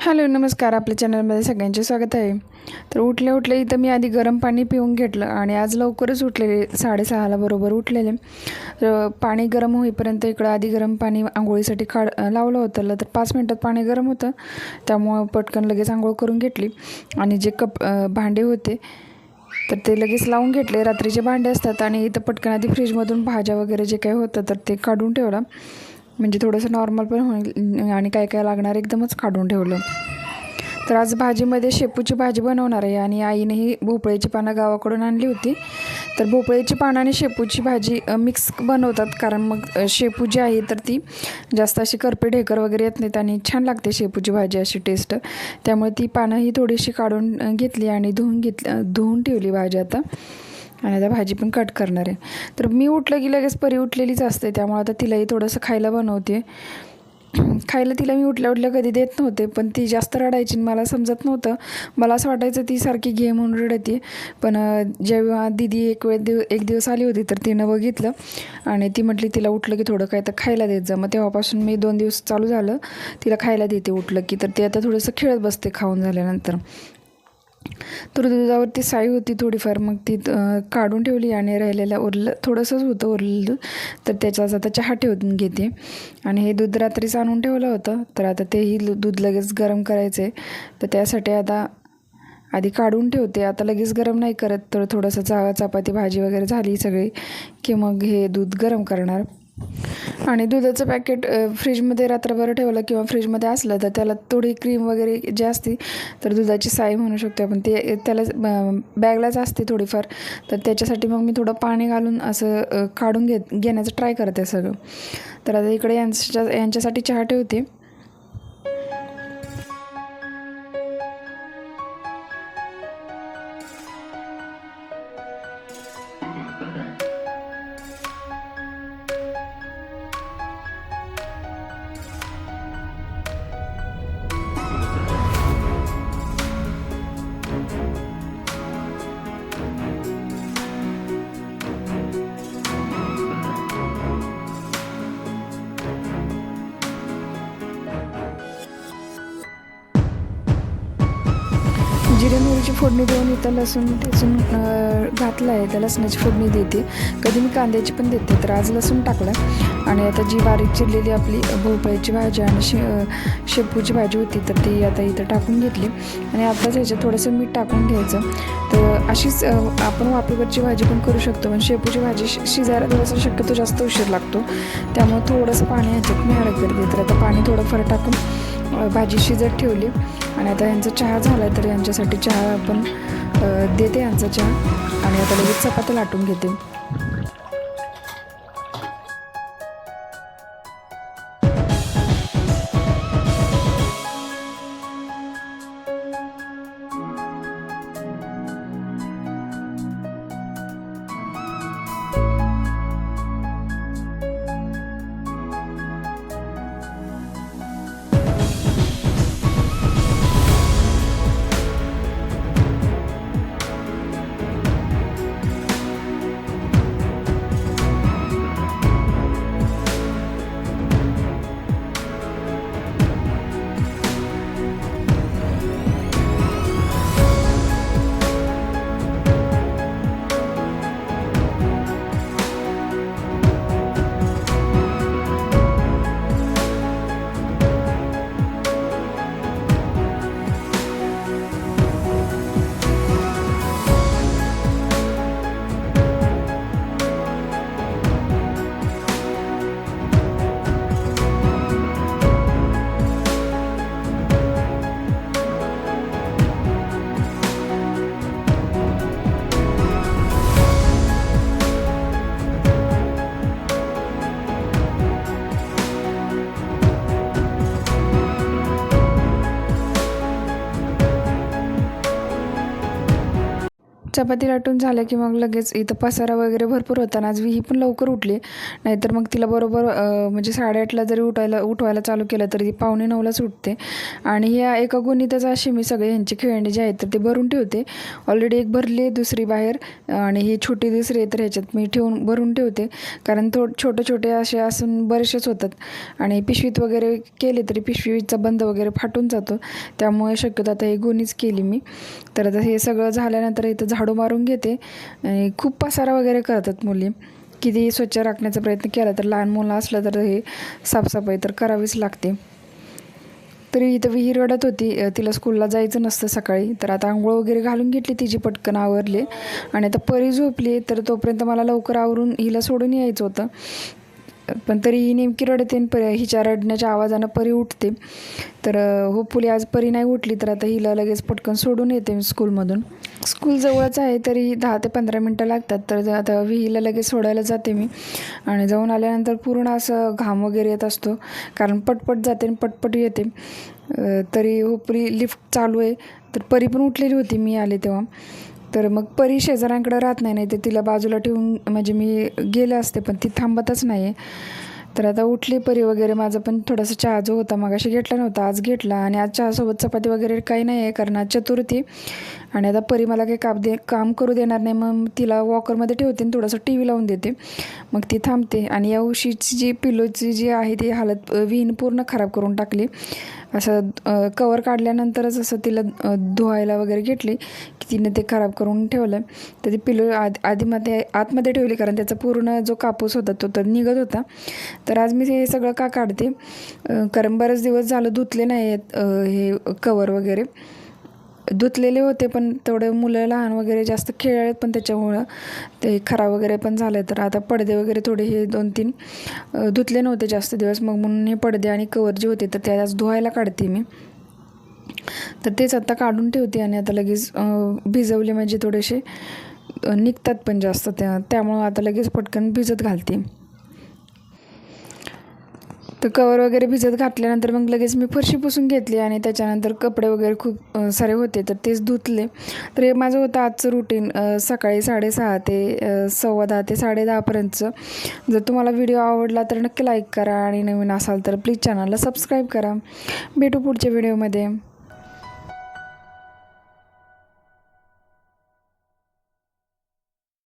Hello नमस्कार. आपल्या चॅनलमध्ये सगळ्यांचे स्वागत आहे. तर उठले उठले इथं मी आधी गरम पाणी पिऊन घेतलं आणि आज लवकरच उठलेले साडेसहाला बरोबर उठलेले. तर पाणी गरम होईपर्यंत इकडं आधी गरम पाणी आंघोळीसाठी काढ लावलं होतं. तर पाच मिनटात पाणी गरम होतं. त्यामुळं पटकन लगेच आंघोळ करून घेतली. आणि जे कप भांडे होते तर ते लगेच लावून घेतले. रात्रीचे भांडे असतात आणि इथं पटकन आधी फ्रीजमधून भाज्या वगैरे जे काही होतं तर ते काढून ठेवलं. म्हणजे थोडंसं नॉर्मल पण होईल. आणि काय काय लागणार एकदमच काढून ठेवलं. तर आज भाजीमध्ये शेपूची भाजी बनवणार आहे आणि आईने ही भोपळ्याची पानं गावाकडून आणली होती. तर भोपळ्याची पानं आणि शेपूची भाजी मिक्स बनवतात. कारण मग शेपू जी आहे तर ती जास्त अशी करपे ढेकर वगैरे येत नाहीत आणि छान लागते शेपूची भाजी अशी टेस्ट त्यामुळे ती पानं ही थोडीशी काढून घेतली आणि धुवून घेतली धुवून ठेवली भाजी आता. आणि आता भाजी पण कट करणार आहे. तर मी उठलं की लगेच परी उठलेलीच असते. त्यामुळे आता तिलाही थोडंसं खायला बनवते. खायला तिला मी उठल्या उठल्या कधी देत नव्हते पण ती जास्त रडायची आणि मला समजत नव्हतं. मला असं वाटायचं ती सारखी घे म्हणून रडते. पण जेव्हा दिदी एक वेळ दिव एक दिवस आली होती तर तिनं बघितलं आणि ती म्हटली तिला उठलं की थोडं काय तर खायला देत जा. मग तेव्हापासून मी दोन दिवस चालू झालं तिला खायला देते उठलं की. तर ते आता थोडंसं खेळत बसते खाऊन झाल्यानंतर. तर दुधावरती साई होती थोडीफार. मग ती काढून ठेवली आणि राहिलेलं उरलं थोडंसंच होतं उरलेलं दूध. तर त्याच्याच आता चहा ठेवून घेते. आणि हे दूध रात्रीच आणून ठेवलं होतं. तर आता तेही दूध लगेच गरम करायचं आहे तर त्यासाठी आता आधी काढून ठेवते. आता लगेच गरम नाही करत. तर थोडंसं चा चपाती भाजी वगैरे झाली सगळी की मग हे दूध गरम करणार. आणि दुधाचं पॅकेट फ्रीजमध्ये रात्रभर ठेवलं किंवा फ्रीजमध्ये असलं तर त्याला थोडी क्रीम वगैरे जी असती तर दुधाची साई म्हणू शकतो आपण. ते त्याला बॅगलाच असते थोडीफार. तर त्याच्यासाठी मग मी थोडं पाणी घालून असं काढून घेत घेण्याचं ट्राय करते सगळं. तर आता इकडे यांच्या यांच्यासाठी चहा ठेवते. जिरे मोहरीची फोडणी देऊन इथं लसूण ठेचून घातलं आहे तर लसणाची फोडणी देते. कधी मी कांद्याची पण देते. तर आज लसूण टाकलं आणि आता जी बारीक चिरलेली आपली भोपळ्याची भाजी आणि शे शेपूची भाजी होती तर ती आता इथं टाकून घेतली. आणि आताच ह्याच्यात थोडंसं मीठ टाकून घ्यायचं. तर अशीच आपण वाफेवरची भाजी पण करू शकतो. पण शेपूची भाजी शि- शिजायला थोडंसं शक्यतो जास्त उशीर लागतो. त्यामुळे थोडंसं पाणी ह्याच्यात मी ॲड करते. तर आता पाणी थोडंफार टाकून भाजी शिजत ठेवली. आणि आता यांचा चहा झाला तर यांच्यासाठी चहा आपण देते यांचा चहा. आणि आता लगेच चपात्या लाटून घेते. चपाती लाटून झाल्या की मग लगेच इथं पसारा वगैरे भरपूर होता आणि आज विही पण लवकर उठली. नाहीतर मग तिला बरोबर म्हणजे साडेआठला जरी उठायला उठवायला चालू केलं तरी ती पावणे नऊलाच उठते. आणि ह्या एका गुणीतच अशी मी सगळे ह्यांची खेळणी जे आहेत तर ते भरून ठेवते. ऑलरेडी एक भरली आहे दुसरी बाहेर आणि ही छोटी दुसरी आहे तर ह्याच्यात मी ठेवून भरून ठेवते. कारण थो छोटे छोटे असे असून बरेचसेच होतात. आणि पिशवीत वगैरे केले तरी पिशवीचा बंद वगैरे फाटून जातो. त्यामुळे शक्यतो आता हे गुणीच केली मी. तर आता हे सगळं झाल्यानंतर इथं झाडू मारून घेते. आणि खूप पसारा वगैरे करतात मुली. किती स्वच्छ राखण्याचा प्रयत्न केला तर लहान मुलं असलं तर हे साफसफाई तर करावीच लागते. तरी इथं विहीर रडत होती. तिला स्कूलला जायचं नसतं सकाळी. तर आता आंघोळ वगैरे घालून घेतली तिची पटकन आवरली. आणि आता परी झोपली. तर तोपर्यंत मला लवकर आवरून हिला सोडून यायचं होतं. पण तरी ही नेमकी रडते आणि परी हिच्या रडण्याच्या आवाजानं परी उठते. तर होपफुली आज परी नाही उठली तर आता हिला लगेच पटकन सोडून येते मी स्कूलमधून. स्कूल जवळच आहे तरी दहा ते पंधरा मिनटं लागतात तर आता विहीला लगेच सोडायला जाते मी. आणि जाऊन आल्यानंतर पूर्ण असं घाम वगैरे येत असतो कारण पटपट जाते आणि पटपट येते. तरी होपली लिफ्ट चालू आहे तर परी पण उठलेली होती मी आले तेव्हा. तर मग परी शेजाऱ्यांकडे राहत नाही नाही तर तिला बाजूला ठेवून म्हणजे मी गेले असते पण ती थांबतच नाही आहे तर आता उठली परी वगैरे माझा पण थोडासा चहा जो होता मागाशी घेतला नव्हता आज घेतला. आणि आज चहासोबत चपाती वगैरे काही नाही आहे कारण आज चतुर्थी. आणि आता परी मला काही काम दे काम करू देणार नाही मग तिला वॉकरमध्ये ठेवते आणि थोडंसं टी व्ही लावून देते. मग ती थांबते. आणि या उशीची जी पिलोची जी आहे ती हालत विहीन पूर्ण खराब करून टाकली. असं कवर काढल्यानंतरच असं तिला धुवायला वगैरे घेतली की तिने ते खराब करून ठेवलं. तर ती पिलो आद आधीमध्ये आतमध्ये ठेवली कारण त्याचा पूर्ण जो कापूस होता तो तर निघत होता. तर आज मी हे सगळं का काढते? कारण बरेच दिवस झालं धुतले नाही आहेत हे कवर वगैरे. धुतलेले होते पण तेवढे मुलं लहान वगैरे जास्त खेळालेत पण त्याच्यामुळं ते खराब वगैरे पण झालं. तर आता पडदे वगैरे थोडे हे दोन तीन धुतले नव्हते जास्त दिवस. मग म्हणून हे पडदे आणि कवर जे होते तर ते आज धुवायला काढते मी. तर तेच आता काढून ठेवते आणि आता लगेच भिजवले म्हणजे थोडेसे निघतात पण जास्त त्या त्यामुळं आता लगेच पटकन भिजत घालते. तर कवर वगैरे भिजत घातल्यानंतर मग लगेच मी फरशी पुसून घेतली आणि त्याच्यानंतर कपडे वगैरे खूप सारे होते तर तेच धुतले. तर हे माझं होतं आजचं रुटीन सकाळी साडेसहा ते सव्वा दहा ते साडेदहापर्यंतचं जर तुम्हाला व्हिडिओ आवडला तर नक्की लाईक करा आणि नवीन असाल तर प्लीज चॅनलला सबस्क्राईब करा. भेटू पुढच्या व्हिडिओमध्ये